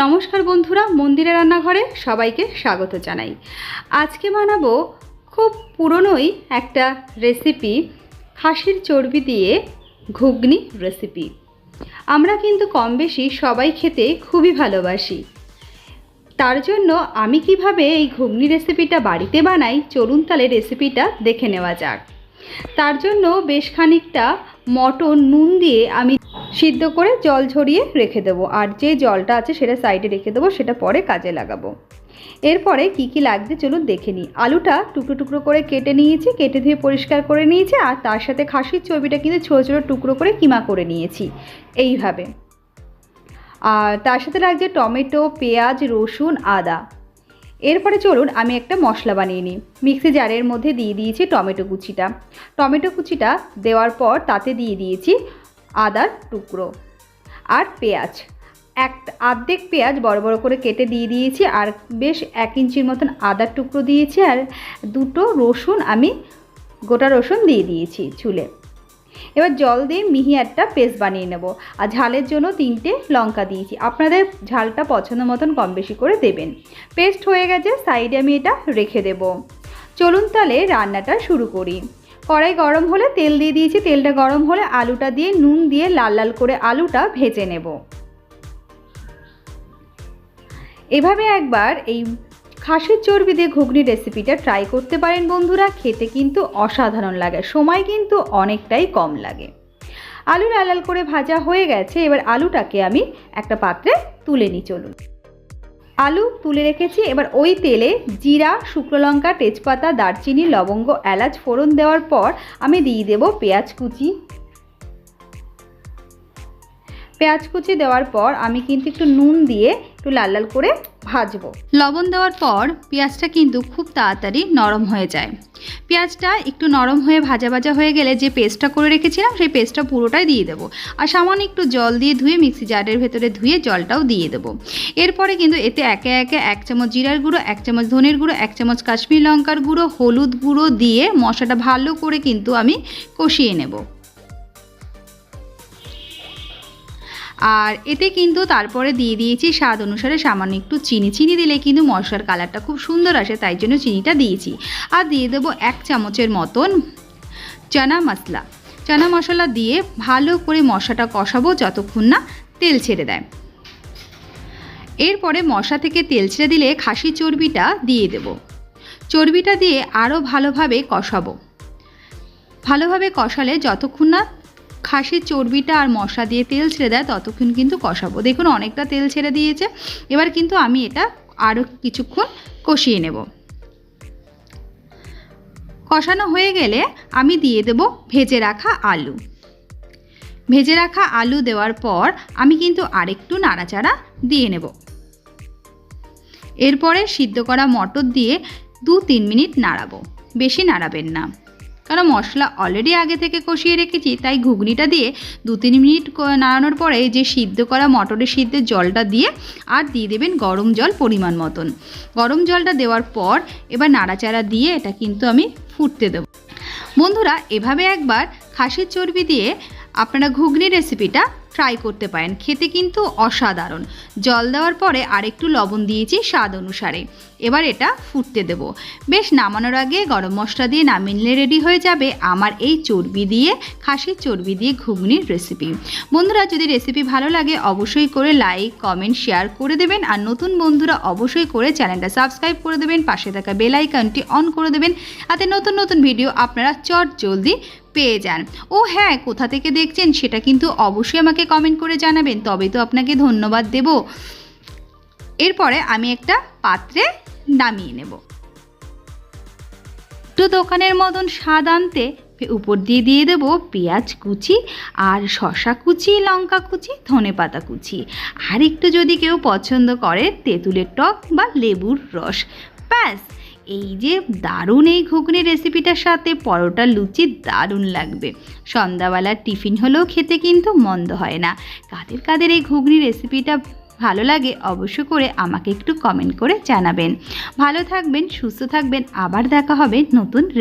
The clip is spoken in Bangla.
নমস্কার বন্ধুরা, মন্দিরে রান্নাঘরে সবাইকে স্বাগত জানাই। আজকে বানাবো খুব পুরনোই একটা রেসিপি খাসির চর্বি দিয়ে ঘুগনি রেসিপি আমরা কিন্তু কম বেশি সবাই খেতে খুবই ভালোবাসি। তার জন্য আমি কীভাবে এই ঘুগনি রেসিপিটা বাড়িতে বানাই, চলুন তাহলে রেসিপিটা দেখে নেওয়া যাক। তার জন্য বেশ খানিকটা মটন নুন দিয়ে আমি সিদ্ধ করে জল ঝরিয়ে রেখে দেবো। আর যে জলটা আছে সেটা সাইডে রেখে দেবো, সেটা পরে কাজে লাগাবো। এরপরে কি কি লাগবে চলুন দেখে নিই। আলুটা টুকরো টুকরো করে কেটে নিয়েছি, কেটে ধুয়ে পরিষ্কার করে নিয়েছি, আর তার সাথে খাসির চর্বিটা কিন্তু ছোটো ছোটো টুকরো করে কিমা করে নিয়েছি। এইভাবে। আর তার সাথে লাগছে টমেটো, পেঁয়াজ, রসুন, আদা। এরপরে চলুন আমি একটা মশলা বানিয়ে নিই। মিক্সি জারের মধ্যে দিয়ে দিয়েছি টমেটো কুচিটা। টমেটো কুচিটা দেওয়ার পর তাতে দিয়ে দিয়েছি আদার টুকরো আর পেঁয়াজ। এক আর্ধেক পেঁয়াজ বড় বড় করে কেটে দিয়ে দিয়েছি আর বেশ এক ইঞ্চির মতন আদার টুকরো দিয়েছি আর দুটো রসুন আমি গোটা রসুন দিয়ে দিয়েছি চুলে। এবার জল দিয়ে মিহি একটা পেস্ট বানিয়ে নেব। আর ঝালের জন্য তিনটে লঙ্কা দিয়েছি। আপনাদের ঝালটা পছন্দ মতন কম বেশি করে দেবেন। পেস্ট হয়ে গেছে, সাইডে আমি এটা রেখে দেব। চলুন তাহলে রান্নাটা শুরু করি। কড়াই গরম হলে তেল দিয়ে দিয়েছি। তেলটা গরম হলে আলুটা দিয়ে নুন দিয়ে লাল লাল করে আলুটা ভেজে নেব। এভাবে একবার এই খাসির চর্বি দিয়ে ঘুগনি রেসিপিটা ট্রাই করতে পারেন বন্ধুরা, খেতে কিন্তু অসাধারণ লাগে, সময় কিন্তু অনেকটাই কম লাগে। আলু লাল লাল করে ভাজা হয়ে গেছে, এবার আলুটাকে আমি একটা পাত্রে তুলে নিই, চলুন। আলু তুলে রেখেছি, এবার ওই তেলে জিরা, শুকনো লঙ্কা, তেজপাতা, দারচিনি, লবঙ্গ, এলাচ, ফোড়ন দেওয়ার পর আমি দিয়ে দেব পেঁয়াজ কুচি। পেঁয়াজ কুচি দেওয়ার পর আমি কিন্তু একটু নুন দিয়ে একটু লাল লাল করে ভাজবো। লবণ দেওয়ার পর পেঁয়াজটা কিন্তু খুব তাড়াতাড়ি নরম হয়ে যায়। পেঁয়াজটা একটু নরম হয়ে ভাজা ভাজা হয়ে গেলে যে পেস্টটা করে রেখেছিলাম সেই পেস্টটা পুরোটাই দিয়ে দেবো। আর সামান্য একটু জল দিয়ে ধুয়ে মিক্সি জারের ভেতরে ধুয়ে জলটাও দিয়ে দেবো। এরপরে কিন্তু এতে একে একে এক চামচ জিরার গুঁড়ো, এক চামচ ধনের গুঁড়ো, এক চামচ কাশ্মীর লঙ্কার গুঁড়ো, হলুদ গুঁড়ো দিয়ে মশলাটা ভালো করে কিন্তু আমি কষিয়ে নেব। আর এতে কিন্তু তারপরে দিয়ে দিয়েছি স্বাদ অনুসারে সামান্য একটু চিনি। চিনি দিলে কিন্তু মশলার কালারটা খুব সুন্দর আসে, তাই জন্য চিনিটা দিয়েছি। আর দিয়ে দেবো এক চামচের মতন চানা মশলা। চানা মশলা দিয়ে ভালো করে মশলাটা কষাবো যতক্ষণ না তেল ছেড়ে দেয়। এরপরে মশলা থেকে তেল ছেড়ে দিলে খাসি চর্বিটা দিয়ে দেব। চর্বিটা দিয়ে আরও ভালোভাবে কষাবো। ভালোভাবে কষালে যতক্ষণ না খাসির চর্বিটা আর মশলা দিয়ে তেল ছেড়ে দেয়, ততক্ষণ কিন্তু কষাবো। দেখুন, অনেকটা তেল ছেড়ে দিয়েছে। এবার কিন্তু আমি এটা আরও কিছুক্ষণ কষিয়ে নেব। কষানো হয়ে গেলে আমি দিয়ে দেব ভেজে রাখা আলু। ভেজে রাখা আলু দেওয়ার পর আমি কিন্তু আরেকটু নাড়াচাড়া দিয়ে নেব। এরপরে সিদ্ধ করা মটর দিয়ে দু তিন মিনিট নাড়াবো। বেশি নাড়াবেন না। কারণ মশলা অলরেডি আগে থেকে কষিয়ে রেখেছি, তাই ঘুগনিটা দিয়ে দু তিন মিনিট নাড়ানোর পরে যে সিদ্ধ করা মটরের সিদ্ধের জলটা দিয়ে আর দিয়ে দেবেন গরম জল পরিমাণ মতন। গরম জলটা দেওয়ার পর এবার নাড়াচাড়া দিয়ে এটা কিন্তু আমি ফুটতে দেবো। বন্ধুরা, এভাবে একবার খাসির চর্বি দিয়ে আপনারা ঘুগনি রেসিপিটা ট্রাই করতে পারেন। খেতে কিন্তু অসাধারণ। জল দেওয়ার পরে আরেকটু লবণ দিয়েছি স্বাদ অনুসারে। এবার এটা ফুটতে দেব। বেশ নামানোর আগে গরম মশলা দিয়ে নামিয়ে রেডি হয়ে যাবে আমার এই চর্বি দিয়ে, খাসির চর্বি দিয়ে ঘুগনির রেসিপি বন্ধুরা, যদি রেসিপি ভালো লাগে অবশ্যই করে লাইক কমেন্ট শেয়ার করে দেবেন। আর নতুন বন্ধুরা অবশ্যই করে চ্যানেলটা সাবস্ক্রাইব করে দেবেন। পাশে থাকা বেল আইকনটি অন করে দেবেন। তাতে নতুন নতুন ভিডিও আপনারা চট জলদি পেয়ে যান। ও হ্যাঁ কোথা থেকে দেখছেন সেটা কিন্তু অবশ্যই আমাকে কমেন্ট করে জানাবেন তবে তো আপনাকে ধন্যবাদ দেব। এরপরে আমি একটা পাত্রে নামিয়ে নেব। তো দোকানের মতন স্বাদ আনতে উপর দিয়ে দিয়ে দেবো পেঁয়াজ কুচি আর শশা কুচি, লঙ্কা কুচি, ধনে পাতা কুচি। আর একটু যদি কেউ পছন্দ করে, তেঁতুলের টক বা লেবুর রস। ব্যাস এই যে দারুণ এই ঘুগনি রেসিপিটার সাথে পরোটা লুচি দারুণ লাগবে। সন্ধ্যাবেলার টিফিন হলেও খেতে কিন্তু মন্দ হয় না। কাদের কাদের এই ঘুগনি রেসিপিটা ভালো লাগে অবশ্য করে আমাকে একটু কমেন্ট করে জানাবেন। ভালো থাকবেন, সুস্থ থাকবেন, আবার দেখা হবে নতুন রেসিপি